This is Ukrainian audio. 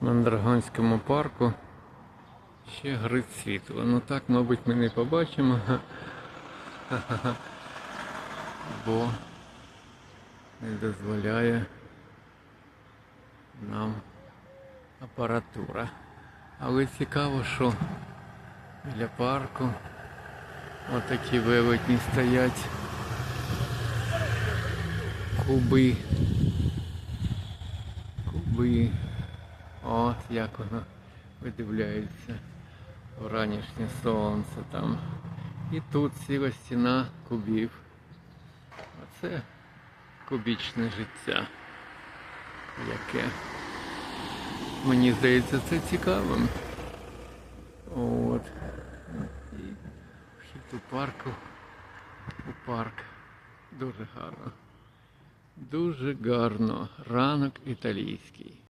Мандраганському парку ще горить світло. Ну так, мабуть, ми не побачимо. Бо не дозволяє нам апаратура. Але цікаво, що біля парку отакі велетні стоять. Куби. Куби. От як воно видивляється вранішнє сонце там. І тут ціла стіна кубів. Оце кубічне життя. Яке мені здається це цікавим. От. І вхід у парку. У парк. Дуже гарно. Дуже гарно. Ранок італійський.